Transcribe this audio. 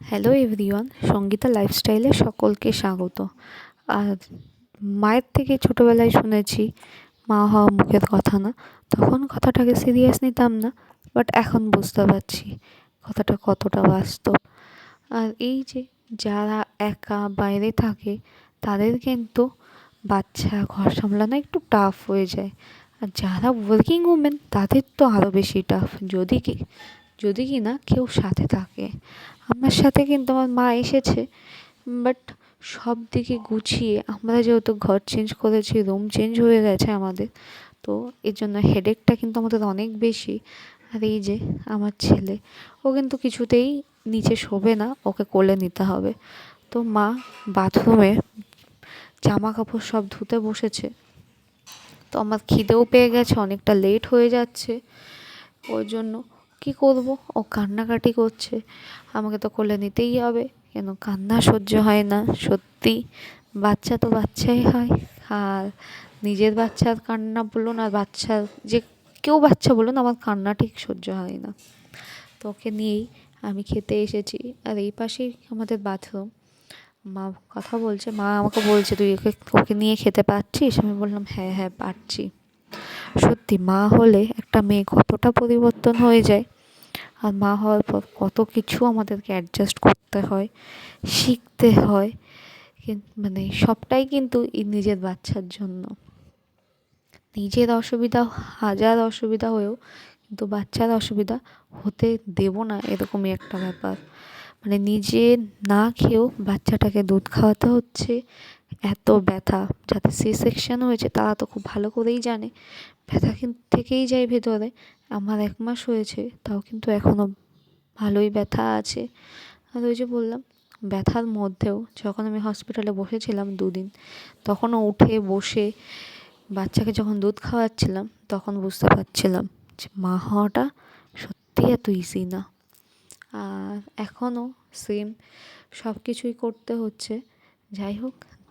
Hello everyone Sangeeta লাইফস্টাইলে সকলকে স্বাগত। আর মায়ের থেকে ছোটোবেলায় শুনেছি, মা হওয়া মুখের কথা না। তখন কথাটাকে সিরিয়াস নিতাম না বাট এখন বুঝতে পারছি কথাটা কতটা বাস্তব। আর এই যে যারা একা বাইরে থাকে, তাদের কিন্তু বাচ্চা ঘর সামলানো একটু টাফ হয়ে যায়। আর যারা ওয়ার্কিং উমেন তাদের তো আরও বেশি টাফ যদি কি যদি কি না কেউ সাথে থাকে। আমার সাথে কিন্তু আমার মা এসেছে। বাট সব দিকে গুছিয়ে আমরা যেহেতু ঘর চেঞ্জ করেছি রুম চেঞ্জ হয়ে গেছে আমাদের, তো এর জন্য হেডেকটা কিন্তু আমাদের অনেক বেশি। আর এই যে আমার ছেলে, ও কিন্তু কিছুতেই নিচে শোবে না, ওকে কোলে নিতে হবে। তো মা বাথরুমে জামা কাপড় সব ধুতে বসেছে। তো আমার খিদেও পেয়ে গেছে, অনেকটা লেট হয়ে যাচ্ছে। ওই জন্য কি করব? ও কান্নাকাটি করছে। আমাকে তো কোলে নিতেই হবে। কেন কান্না সহ্য হয় না, সত্যি। বাচ্চা তো বাচ্চাই হয়। আর নিজের বাচ্চার কান্না বলুন আর বাচ্চার যে কেউ বাচ্চা বলুন আমার কান্না ঠিক সহ্য হয় না। তো ওকে নিয়েই আমি খেতে এসেছি। আর এই পাশেই আমাদের বাথরুম মা কথা বলছে, মা আমাকে বলছে, তুই ওকে ওকে নিয়ে খেতে পারছিস? আমি বললাম হ্যাঁ হ্যাঁ পারছি। সত্যি মা হলে একটা মেয়ে কতটা পরিবর্তন হয়ে যায়। আর মা হওয়ার পর কত কিছু আমাদেরকে অ্যাডজাস্ট করতে হয়, শিখতে হয় মানে সবটাই কিন্তু নিজের বাচ্চার জন্য। নিজের অসুবিধা, হাজার অসুবিধা হয়েও কিন্তু বাচ্চার অসুবিধা হতে দেব না এরকমই একটা ব্যাপার। মানে নিজে না খেয়েও বাচ্চাটাকে দুধ খাওয়াতে হচ্ছে এত ব্যথা, যাতে সি সেকশন হয়েছে, তারা তো খুব ভালো করেই জানে। ব্যথা কিন্তু থেকেই যায় ভেতরে। আমার এক মাস হয়েছে, তাও কিন্তু এখনও ভালোই ব্যথা আছে। আর ওই যে বললাম, ব্যথার মধ্যেও যখন আমি হসপিটালে বসেছিলাম দুদিন, তখনও উঠে, বসে বাচ্চাকে যখন দুধ খাওয়াচ্ছিলাম, তখন বুঝতে পারছিলাম যে, মা হওয়াটা সত্যি এত ইজি না। আর এখনও সেম সব কিছুই করতে হচ্ছে। যাই হোক